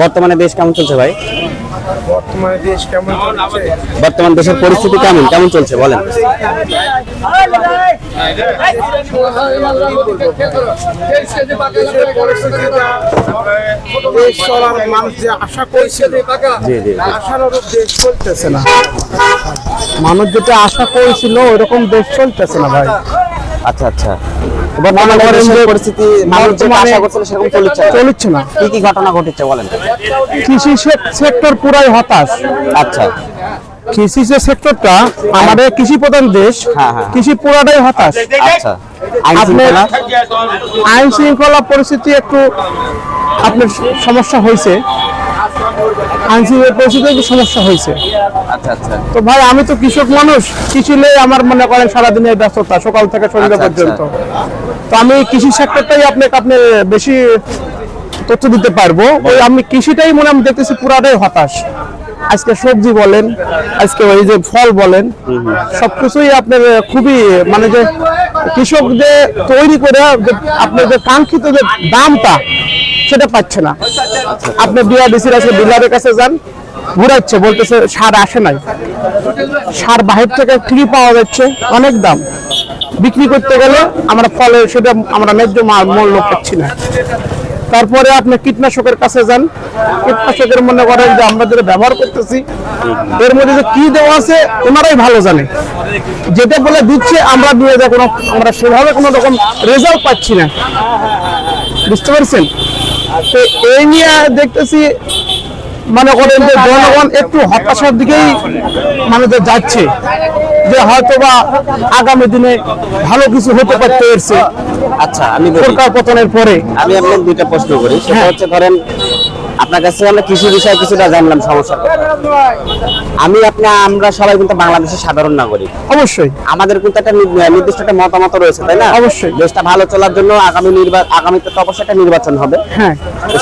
বর্তমানে দেশ কেমন চলছে ভাই? বর্তমানে দেশ কেমন চলছে? বর্তমান দেশের পরিস্থিতি কেমন? কেমন চলছে বলেন। মানুষ যেটা আশা করেছিল ওইরকম দেশ চলতেছে না ভাই। আচ্ছা আচ্ছা। পরিস্থিতি চলছে। না। কি কি ঘটনা ঘটেছে বলেন? কৃষি সেক্টর পুরাই হতাশ। আচ্ছা। কৃষি যে সেক্টরটা আমাদের কৃষি প্রধান দেশ হ্যাঁ, হ্যাঁ। কৃষি পুরাটাই হতাশ। আচ্ছা। আইন শৃঙ্খলা পরিস্থিতি একটু আপনার সমস্যা হয়েছে। আইন শৃঙ্খলা পরিস্থিতি একটু সমস্যা হয়েছে। আচ্ছা আচ্ছা। তো ভাই আমি তো কৃষক মানুষ কৃষি নিয়ে আমার মনে করেন সারাদিনের ব্যস্ততা সকাল থেকে সন্ধ্যা আচ্ছা, পর্যন্ত। তো আমি কৃষি সেক্টরটাই আপনাকে আপনি বেশি তথ্য দিতে পারব। ওই আমি কৃষিটাই মনে আমি দেখতেছি পুরাটাই হতাশ। আজকে সবজি বলেন আজকে ওই যে ফল বলেন সবকিছুই আপনার খুবই মানে যে কৃষক যে তৈরি করে আপনার যে কাঙ্ক্ষিত যে দামটা সেটা পাচ্ছে না। আপনি বিআরডিসির আছে ডিলারের কাছে যান। ঘুরাচ্ছে বলতেছে সার আসে নাই। সার বাহির থেকে ফ্রি পাওয়া যাচ্ছে, অনেক দাম। বিক্রি করতে গেলে আমরা ফলে সেটা আমরা ন্যায্য মূল্য পাচ্ছি না। তারপরে আপনি কীটনাশকের কাছে যান। কীটনাশকের মনে করেন যে আমরা যেটা ব্যবহার করতেছি, এর মধ্যে যে কি দেওয়া আছে, ওনারাই ভালো জানে। যেটা বলে দিচ্ছে, আমরা দিয়ে কোনো আমরা সেভাবে কোনো রকম রেজাল্ট পাচ্ছি না। বুঝতে পারছেন? তো এই নিয়ে দেখতেছি মনে করেন যে জনগণ একটু হতাশার দিকেই মানে যাচ্ছে যে হয়তো বা আগামী দিনে ভালো কিছু হতে পারতে এসছে আচ্ছা আমি সরকার পতনের পরে। আমি আপনার দুইটা প্রশ্ন করি। সেটা হ্যাঁ। হচ্ছে ধরেন আপনার কাছে আমরা কৃষি বিষয়ে কিছুটা জানলাম সমস্যার কথা। আমি আপনি আমরা সবাই কিন্তু বাংলাদেশের সাধারণ নাগরিক। অবশ্যই। আমাদের কিন্তু একটা নির্দিষ্ট একটা মতামত রয়েছে তাই না? অবশ্যই। দেশটা ভালো চলার জন্য আগামী নির্বাচন আগামীতে তো অবশ্যই একটা নির্বাচন হবে। হ্যাঁ।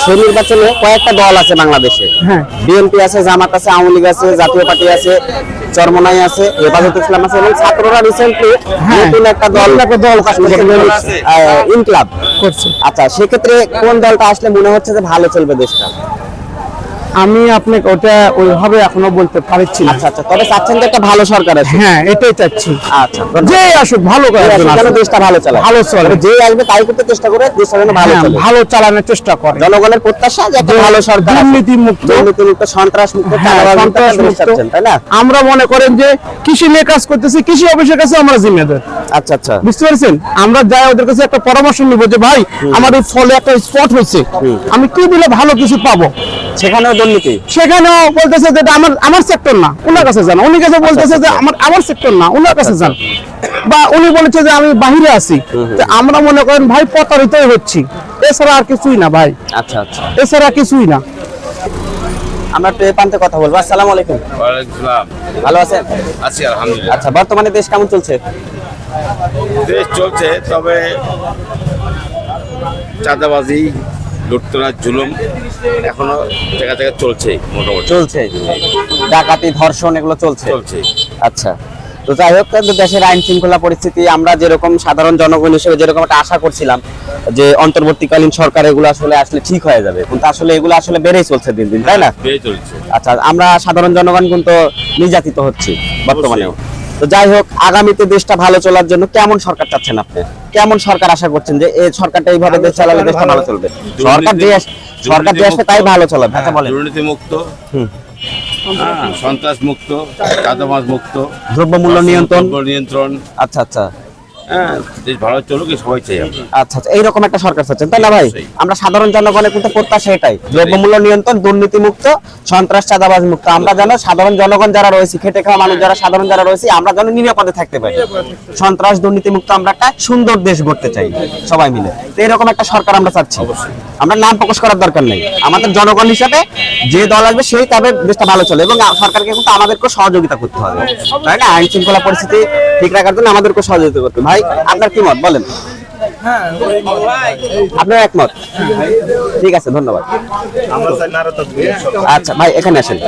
সেই নির্বাচনে কয়েকটা দল আছে বাংলাদেশে। হ্যাঁ। বিএনপি আছে জামাত আছে আওয়ামী লীগ আছে জাতীয় পার্টি আছে চরমনাই আছে হেফাজত ইসলাম আছে এবং ছাত্ররা রিসেন্টলি হ্যাঁ। নতুন একটা দল একটা দল করেছে, করছে। আচ্ছা সেক্ষেত্রে কোন দলটা আসলে মনে হচ্ছে যে ভালো চলবে দেশটা? আমি আপনাকে ওটা ওইভাবে এখনও বলতে পারছি না। আচ্ছা আচ্ছা তবে চাচ্ছেন একটা ভালো সরকার আছে। হ্যাঁ এটাই চাচ্ছি। আচ্ছা যে আসুক ভালো করে দেশটা ভালো চলে। ভালো চলে। যে আসবে তাই করতে চেষ্টা করে দেশটা যেন ভালো হ্যাঁ, চলে। ভালো চালানোর চেষ্টা করে। জনগণের প্রত্যাশা যে একটা ভালো সরকার দুর্নীতি মুক্ত দুর্নীতি মুক্ত সন্ত্রাস হ্যাঁ, মুক্ত সন্ত্রাস মুক্ত। তাই না? আমরা মনে করেন যে কৃষি নিয়ে কাজ করতেছি কৃষি অফিসের কাছে আমরা জিম্মেদার। আচ্ছা আচ্ছা। বুঝতে পারছেন? আমরা যাই ওদের কাছে একটা পরামর্শ নিব যে ভাই আমার এই ফলে একটা স্পট হয়েছে। আমি কি দিলে ভালো কিছু পাবো? সেখানেও দুর্নীতি সেখানেও বলতেছে যে আমার আমার সেক্টর না ওনার কাছে যান। উনি কাছে বলতেছে যে আমার আমার সেক্টর না ওনার কাছে যান। বা উনি বলেছে যে আমি বাহিরে আছি। আমরা মনে করেন ভাই প্রতারিতই হচ্ছি। এছাড়া আর কিছুই না ভাই। আচ্ছা আচ্ছা। এছাড়া কিছুই না। আমরা একটু প্রান্তে কথা বলব। আসসালামু আলাইকুম। ভালো আছেন? আছি আলহামদুলিল্লাহ। আচ্ছা বর্তমানে দেশ কেমন চলছে? দেশ চলছে তবে চাঁদাবাজি লুটতরা জুলুম এখনও জায়গা জায়গা চলছে মোটামুটি। চলছে ডাকাতি ধর্ষণ এগুলো চলছে? চলছে। আচ্ছা। তো যাই হোক দেশের আইন শৃঙ্খলা পরিস্থিতি আমরা যেরকম সাধারণ জনগণ হিসেবে যেরকম একটা আশা করছিলাম যে অন্তর্বর্তীকালীন সরকার এগুলো আসলে আসলে ঠিক হয়ে যাবে। কিন্তু আসলে এগুলো আসলে বেড়েই চলছে দিন দিন তাই না? আচ্ছা আমরা সাধারণ জনগণ কিন্তু নির্যাতিত হচ্ছি বর্তমানেও। তো যাই হোক আগামীতে দেশটা ভালো চলার জন্য কেমন সরকার চাচ্ছেন আপনি? কেমন সরকার আশা করছেন যে এই সরকারটা এইভাবে দেশ চালালে দেশটা ভালো চলবে? সরকার আস- সরকার দেশে তাই ভালো চলে আচ্ছা বলেন। দুর্নীতি মুক্ত হ্যাঁ, সন্ত্রাস মুক্ত কাদামাজ মুক্ত দ্রব্যমূল্য নিয়ন্ত্রণ। নিয়ন্ত্রণ। আচ্ছা আচ্ছা। হ্যাঁ। দেশ ভালো চলুক সবাই চাই আমরা। আচ্ছা আচ্ছা এইরকম একটা সরকার চাচ্ছেন। তাই না ভাই আমরা সাধারণ জনগণের কিন্তু প্রত্যাশা এটাই দ্রব্যমূল্য নিয়ন্ত্রণ দুর্নীতি মুক্ত সন্ত্রাস চাঁদাবাজ মুক্ত। আমরা যেন সাধারণ জনগণ যারা রয়েছে খেটে খাওয়া মানুষ যারা সাধারণ যারা রয়েছে আমরা যেন নিরাপদে থাকতে পারি। সন্ত্রাস দুর্নীতি মুক্ত আমরা একটা সুন্দর দেশ গড়তে চাই সবাই মিলে। তো এরকম একটা সরকার আমরা চাচ্ছি। আমরা নাম প্রকাশ করার দরকার নেই। আমাদের জনগণ হিসাবে যে দল আসবে সেই তবে দেশটা ভালো চলে এবং সরকারকে কিন্তু আমাদেরকে সহযোগিতা করতে হবে। তাই না? আইন শৃঙ্খলা পরিস্থিতি ঠিক রাখার জন্য আমাদেরকে সহযোগিতা করতে হবে। ভাই আপনার কি মত? বলেন। আপনার একমত? ঠিক আছে ধন্যবাদ। আচ্ছা ভাই এখানে আসেন।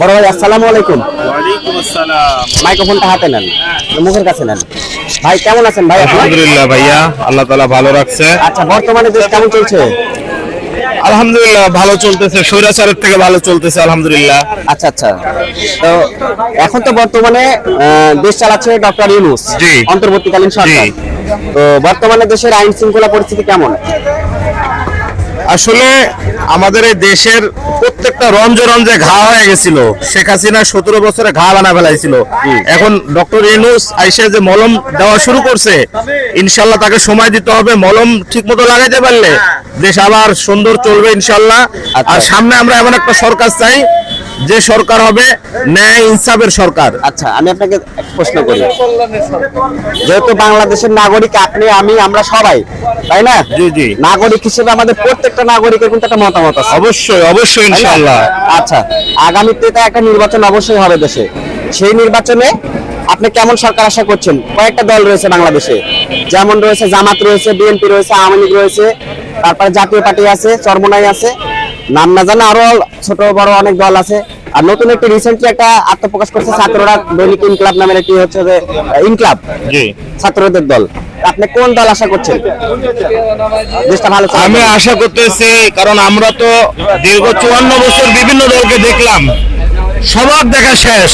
বড় ভাই আসসালামু আলাইকুম। মাইক্রোফোনটা হাতে নেন মুখের কাছে নেন। ভাই কেমন আছেন ভাই আলহামদুলিল্লাহ ভাইয়া আল্লাহ তালা ভালো রাখছে। আচ্ছা বর্তমানে দেশ কেমন চলছে? আলহামদুলিল্লাহ ভালো চলতেছে। স্বৈরাচারের থেকে ভালো চলতেছে আলহামদুলিল্লাহ। আচ্ছা আচ্ছা। তো এখন তো বর্তমানে দেশ চালাচ্ছে ডক্টর ইউনুস। অন্তর্বর্তীকালীন সরকার। তো বর্তমানে দেশের আইন শৃঙ্খলা পরিস্থিতি কেমন? আসলে আমাদের এই দেশের প্রত্যেকটা রঞ্জে রঞ্জে ঘা হয়ে গেছিল শেখ হাসিনা সতেরো বছরে ঘা বানা ফেলাইছিল। এখন ডক্টর ইনুস আইসে যে মলম দেওয়া শুরু করছে ইনশাল্লাহ তাকে সময় দিতে হবে মলম ঠিক মতো লাগাইতে পারলে দেশ আবার সুন্দর চলবে ইনশাল্লাহ। আচ্ছা। আর সামনে আমরা এমন একটা সরকার চাই যে সরকার হবে ন্যায় ইনসাফের সরকার। আচ্ছা আমি আপনাকে প্রশ্ন করি। যেহেতু বাংলাদেশের নাগরিক আপনি আমি আমরা সবাই তাই না? জি, জি। নাগরিক হিসেবে আমাদের প্রত্যেকটা নাগরিকের কিন্তু একটা মতামত আছে। অবশ্যই অবশ্যই? ইনশাল্লাহ আচ্ছা আগামীতে তো একটা নির্বাচন অবশ্যই হবে দেশে। সেই নির্বাচনে আপনি কেমন সরকার আশা করছেন? কয়েকটা দল রয়েছে বাংলাদেশে। যেমন রয়েছে জামাত রয়েছে বিএনপি রয়েছে আওয়ামী লীগ রয়েছে তারপরে জাতীয় পার্টি আছে চরমনাই আছে। নাম না জানা আরও ছোট বড় অনেক দল আছে। আর নতুন একটি রিসেন্টলি একটা আত্মপ্রকাশ করছে ছাত্ররা দৈনিক ইনক্লাব নামের একটি হচ্ছে যে ইনক্লাব। ছাত্রদের দল। আপনি কোন দল আশা করছেন? দেশটা ভালো চলবে? আমি আশা করতেছি কারণ আমরা তো দীর্ঘ চুয়ান্ন বছর বিভিন্ন দলকে দেখলাম। সবার দেখা শেষ।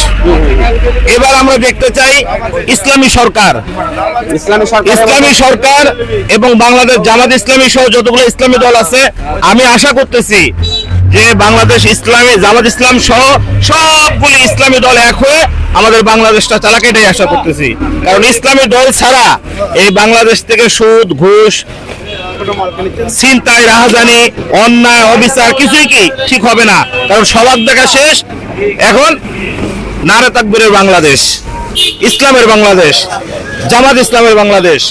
এবার আমরা দেখতে চাই ইসলামী সরকার। ইসলামী সরকার এবং বাংলাদেশ জামাত ইসলামী সহ যতগুলো ইসলামী দল আছে আমি আশা করতেছি যে বাংলাদেশ ইসলামী জামাত ইসলাম সহ সবগুলি ইসলামী দল এক হয়ে আমাদের বাংলাদেশটা চালাকে এটাই আশা করতেছি। কারণ ইসলামী দল ছাড়া এই বাংলাদেশ থেকে সুদ ঘুষ চিন্তায় রাহাজানি, অন্যায়, অবিচার কিছুই কি ঠিক হবে না। কারণ সবার দেখা শেষ। এখন নারে তাকবিরের বাংলাদেশ, ইসলামের বাংলাদেশ, জামাত ইসলামের বাংলাদেশ।